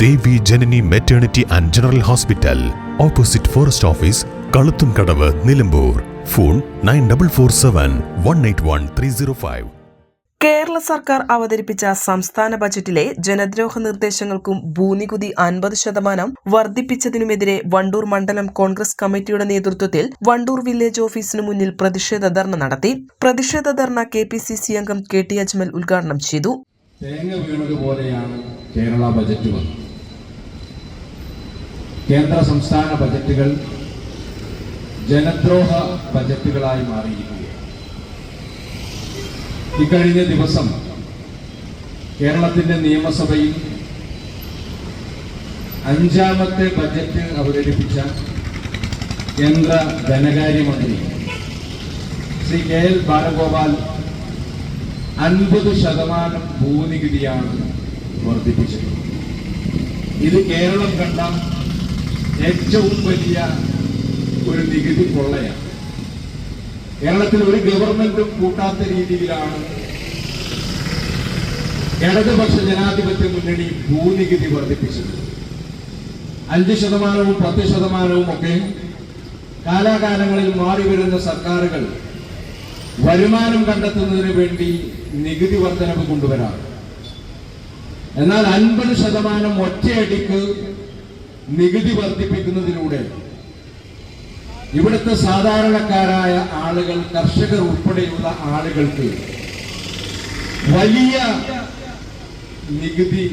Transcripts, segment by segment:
Devi Janani maternity and general hospital opposite forest office കളുത്തും Kadavu Nilambur. Phone nine double four seven one eight one three zero five Kerala സർക്കാർ അവതരിപ്പിച്ച സംസ്ഥാന ബജറ്റിലെ ജനദ്രോഹ നിർദ്ദേശങ്ങൾക്കും ഭൂനികുതി അൻപത് ശതമാനം വർദ്ധിപ്പിച്ചതിനുമെതിരെ വണ്ടൂർ മണ്ഡലം കോൺഗ്രസ് കമ്മിറ്റിയുടെ നേതൃത്വത്തിൽ വണ്ടൂർ വില്ലേജ് ഓഫീസിനു മുന്നിൽ പ്രതിഷേധ ധർണ നടത്തി. പ്രതിഷേധ ധർണ കെ പി സി സി അംഗം കെ ടി അജ്മൽ ഉദ്ഘാടനം ചെയ്തു. തേങ്ങ വീണതുപോലെയാണ് കേരള ബജറ്റ് വന്നത്. കേന്ദ്ര സംസ്ഥാന ബജറ്റുകൾ ജനദ്രോഹ ബജറ്റുകളായി മാറിയിരിക്കുകയാണ്. ഇക്കഴിഞ്ഞ ദിവസം കേരളത്തിന്റെ നിയമസഭയിൽ അഞ്ചാമത്തെ ബജറ്റ് അവതരിപ്പിച്ച കേന്ദ്ര ധനകാര്യമന്ത്രി ശ്രീ കെ എൽ ബാലഗോപാൽ അൻപത് ശതമാനം ഭൂനികുതിയാണ് വർദ്ധിപ്പിച്ചത്. ഇത് കേരളം കണ്ട ഏറ്റവും വലിയ ഒരു നികുതി കൊള്ളയാണ്. കേരളത്തിൽ ഒരു ഗവൺമെന്റും കൂട്ടാത്ത രീതിയിലാണ് ഇടതുപക്ഷ ജനാധിപത്യ മുന്നണി ഭൂനികുതി വർദ്ധിപ്പിച്ചത്. അഞ്ച് ശതമാനവും പത്ത് ശതമാനവും ഒക്കെ കാലാകാലങ്ങളിൽ മാറി വരുന്ന സർക്കാരുകൾ വരുമാനം കണ്ടെത്തുന്നതിന് വേണ്ടി നികുതി വർധനവ് കൊണ്ടുവരാം എന്നാൽ അൻപത് ശതമാനം ഒറ്റയടിക്ക് നികുതി വർദ്ധിപ്പിക്കുന്നതിലൂടെ ഇവിടുത്തെ സാധാരണക്കാരായ ആളുകൾ കർഷകർ ഉൾപ്പെടെയുള്ള ആളുകൾക്ക് വലിയ നികുതി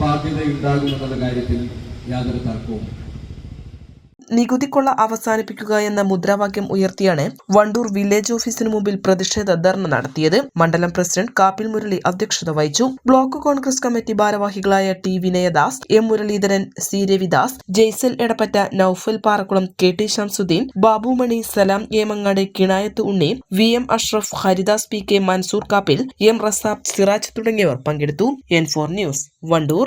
ബാധ്യത ഉണ്ടാകുമെന്നുള്ള കാര്യത്തിൽ യാതൊരു തർക്കവും നികുതിക്കൊള്ള അവസാനിപ്പിക്കുക എന്ന മുദ്രാവാക്യം ഉയർത്തിയാണ് വണ്ടൂർ വില്ലേജ് ഓഫീസിനു മുമ്പിൽ പ്രതിഷേധ ധർണ നടത്തിയത്. മണ്ഡലം പ്രസിഡന്റ് കാപ്പിൽ മുരളി അധ്യക്ഷത വഹിച്ചു. ബ്ലോക്ക് കോൺഗ്രസ് കമ്മിറ്റി ഭാരവാഹികളായ T Vinayadas M Muralidharan C Ravidas Jaisal Edappatta Noufal Parakkulam K T Shamsuddin Babumani Salam Emangad Kinayath Unni V M Ashraf Haridas P K Mansoor Kappil M Razab Siraj തുടങ്ങിയവർ പങ്കെടുത്തു. N four news Wandoor.